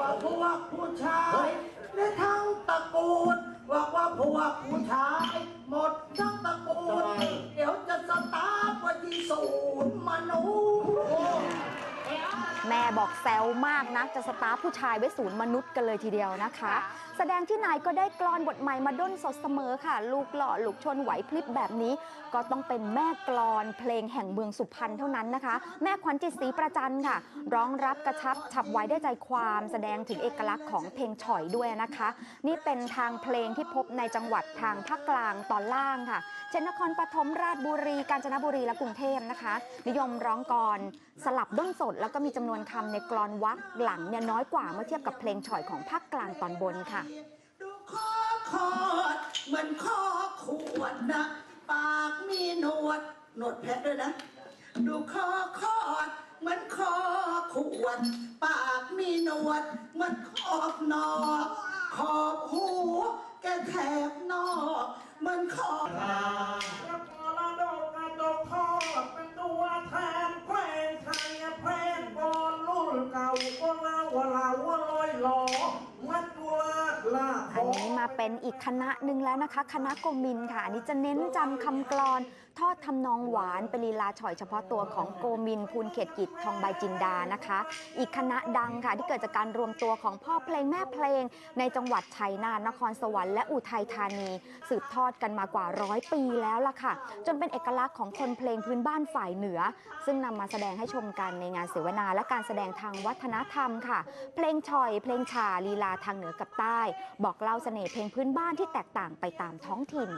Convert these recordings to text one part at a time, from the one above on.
ว่าพวกผู้ชายในทั้งตระกูลบอกว่าพวกผู้ชาย หมดทั้งตระกูล เดี๋ยวจะสตาร์ทไว้ที่ศูนย์มนุษย์แม่บอกแซวมากนะจะสตาร์ผู้ชายไว้ศูนย์มนุษย์กันเลยทีเดียวนะคะ แสดงที่ไหนก็ได้กลอนบทใหม่มาด้นสดเสมอค่ะ ลูกหล่อลูกชนไหวพลิบแบบนี้ ก็ต้องเป็นแม่กลอนเพลงแห่งเมืองสุพรรณเท่านั้นนะคะ แม่ขวัญจิตศรีประจันค่ะ ร้องรับกระชับฉับไว้ได้ใจความ แสดงถึงเอกลักษณ์ของเพลงฉ่อยด้วยนะคะ นี่เป็นทางเพลงที่พบในจังหวัดทางภาคกลางตอนล่างค่ะเช่นนครปฐมราชบุรีกาญจนบุรีและกรุงเทพนะคะ นิยมร้องกรสลับด้นสด แล้วก็มีจำนวนคำในกลอนวรรคหลังเนี่ยน้อยกว่าเมื่อเทียบกับเพลงฉ่อยของภาคกลางตอนบนค่ะดูคอคอดเหมือนคอขวดนะ ปากมีหนวด หนวดแพะด้วยนะ ดูคอคอดเหมือนคอขวด ปากมีหนวด เหมือนขอบนอขอบหูแกแถบนอ เป็นอีกคณะหนึ่งแล้วนะคะ คณะโกมินค่ะ อันนี้จะเน้นจำคำกลอนทอดทำนองหวานเป็นลีลาฉ่อยเฉพาะตัวของโกมิน ภูลเขตกิจทองใบจินดานะคะ อีกคณะดังค่ะที่เกิดจากการรวมตัวของพ่อเพลงแม่เพลง ในจังหวัดชัยนาทนครสวรรค์และอุทัยธานี สืบทอดกันมากว่าร้อยปีแล้วล่ะค่ะ จนเป็นเอกลักษณ์ของคนเพลงพื้นบ้านฝ่ายเหนือ ซึ่งนำมาแสดงให้ชมกันในงานเสวนาและการแสดงทางวัฒนธรรมค่ะ เพลงฉ่อยเพลงฉาลีลาทางเหนือกับใต้ บอกเล่าเสน่ห์เพลงพื้นบ้านที่แตกต่างไปตามท้องถิ่น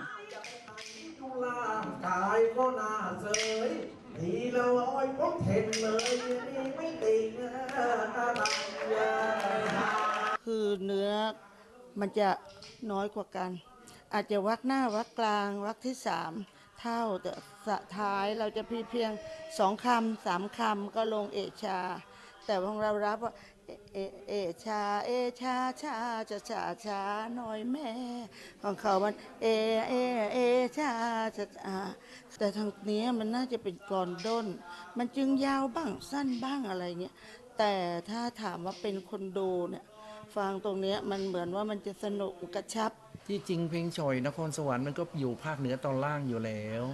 ลากายก็น่าเสยทีละร้อยก็เห็นเลยนี่ไม่ติงอะไรเลยคือเนื้อมันจะน้อยกว่ากัน อาจจะวักหน้าวักกลางวักที่สามเท่าแต่สุดท้ายเราจะพีเพียงสองคำสามคำก็ลงเอชา แต่ของเรารับว่า เอเอเอชาเอชาชาจะชาชาหน่อยแม่ ของเขามันเอเอเอชาจะอาแต่ทางนี้มันน่าจะเป็นกรอนด้น มันจึงยาวบ้างสั้นบ้างอะไรเงี้ยแต่ถ้าถามว่าเป็นคนดูเนี่ยฟังตรงนี้มันเหมือนว่ามันจะสนุกกระชับ ที่จริงเพลงฉอยนครสวรรค์มันก็อยู่ภาคเหนือตอนล่างอยู่แล้ว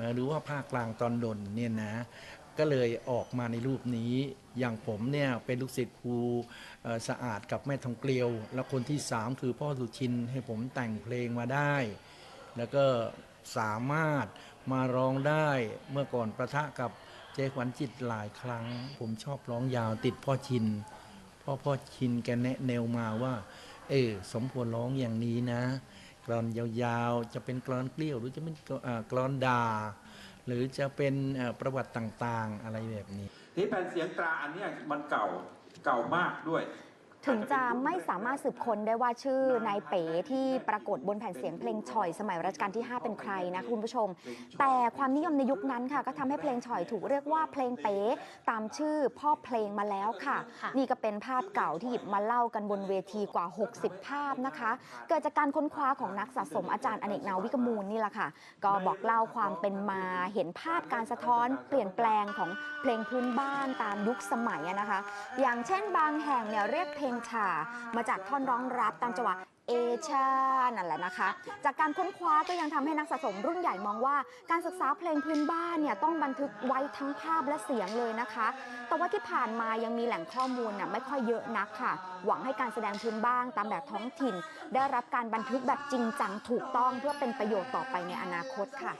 นะหรือว่าภาคกลางตอนดนเนี่ยนะ ก็เลยออกมาในรูปนี้ อย่างผมเนี่ยเป็นลูกศิษย์ครูสะอาดกับแม่ทองเกลียว แล้วคนที่สามคือพ่อสุชินให้ผมแต่งเพลงมาได้ แล้วก็สามารถมาร้องได้เมื่อก่อนประทะกับเจ๊ขวัญจิตหลายครั้ง ผมชอบร้องยาวติดพ่อชินพ่อพ่อชินแกแนะแนวมาว่า เออสมควรร้องอย่างนี้นะกรอนยาวๆ จะเป็นกรอนเกลี้ยวหรือจะเป็นกรอ่ากรอนดา หรือจะเป็นประวัติต่างๆอะไรแบบนี้ที่แผ่นเสียงตราอันนี้มันเก่าเก่ามากด้วย ถึงจะไม่สามารถสืบค้นได้ว่าชื่อนายเป๋ที่ปรากฏบนแผ่นเสียงเพลงฉ่อยสมัยรัชกาลที่ 5 เป็นใครนะคุณผู้ชม แต่ความนิยมในยุคนั้นค่ะ ก็ทำให้เพลงฉ่อยถูกเรียกว่าเพลงเป๋ตามชื่อพ่อเพลงมาแล้วค่ะ นี่ก็เป็นภาพเก่าที่หยิบมาเล่ากันบนเวทีกว่า 60 ภาพนะคะ เกิดจากการค้นคว้าของนักสะสมอาจารย์อเนกนาวิกมูลนี่แหละค่ะ ก็บอกเล่าความเป็นมาเห็นภาพการสะท้อนเปลี่ยนแปลงของเพลงพื้นบ้านตามยุคสมัยอะนะคะ อย่างเช่นบางแห่งเนี่ยเรียกเพลงฉ่ามาจากท่อนร้องรับตามจังหวะเอชานั่นแหละนะคะ จากการค้นคว้าก็ยังทำให้นักสะสมรุ่นใหญ่มองว่า การศึกษาเพลงพื้นบ้านเนี่ยต้องบันทึกไว้ทั้งภาพและเสียงเลยนะคะ แต่ว่าที่ผ่านมายังมีแหล่งข้อมูลน่ะไม่ค่อยเยอะนักค่ะ หวังให้การแสดงพื้นบ้านตามแบบท้องถิ่น ได้รับการบันทึกแบบจริงจังถูกต้องเพื่อเป็นประโยชน์ต่อไปในอนาคตค่ะ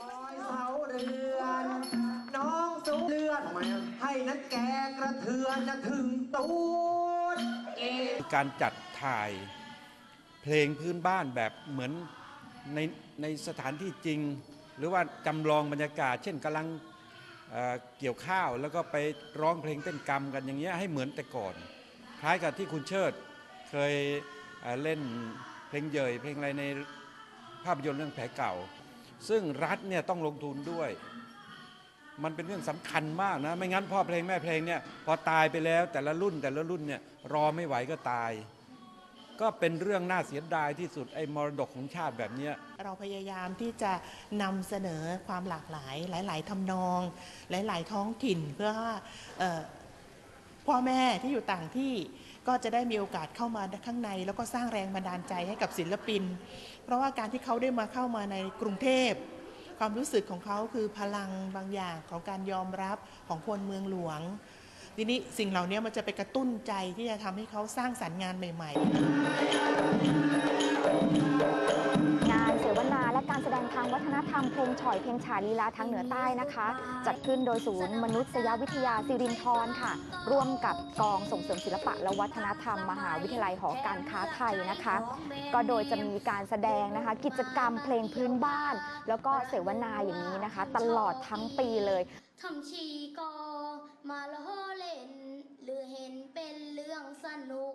น้องสูเลือนให้นั้นแกกระเทือนจะถึงตูดเอ การจัดถ่ายเพลงพื้นบ้านแบบเหมือนในในสถานที่จริง หรือว่าจำลองบรรยากาศ เช่นกำลังเเกี่ยวข้าวแล้วก็ไปร้องเพลงเต้นกรรมกันอย่างเงี้ยให้เหมือนแต่ก่อน คล้ายกับที่คุณเชิดเคยเเล่นเพลงเยยเพลงอะไรในภาพยนตร์เรื่องแผลเก่า ซึ่งรัฐเนี่ยต้องลงทุนด้วย มันเป็นเรื่องสำคัญมากนะ ไม่งั้นพ่อเพลงแม่เพลงเนี่ยพอตายไปแล้วแต่ละรุ่นแต่ละรุ่นเนี่ยรอไม่ไหวก็ตาย ก็เป็นเรื่องน่าเสียดายที่สุดไอ้มรดกของชาติแบบเนี้ยเราพยายามที่จะนำเสนอความหลากหลาย หลาย ๆทำนอง หลาย ๆ ท้องถิ่นเพื่อว่าพ่อแม่ที่อยู่ต่างที่ก็จะได้มีโอกาสเข้ามาข้างใน แล้วก็สร้างแรงบันดาลใจให้กับศิลปิน เพราะว่าการที่เขาได้มาเข้ามาในกรุงเทพ ความรู้สึกของเขาคือพลังบางอย่างของการยอมรับของคนเมืองหลวง ทีนี้สิ่งเหล่านี้มันจะไปกระตุ้นใจที่จะทำให้เขาสร้างสรรค์งานใหม่ ๆ การแสดงทางวัฒนธรรมเพลงฉ่อยเพลงฉาลีลาทางเหนือใต้นะคะ จัดขึ้นโดยศูนย์มนุษยวิทยาสิรินทรค่ะ ร่วมกับกองส่งเสริมศิลปะและวัฒนธรรม มหาวิทยาลัยหอการค้าไทยนะคะ ก็โดยจะมีการแสดงนะคะ กิจกรรมเพลงพื้นบ้าน แล้วก็เสวนาอย่างนี้นะคะ ตลอดทั้งปีเลยทำชีก็มาล้อเล่น หรือเห็นเป็นเรื่องสนุก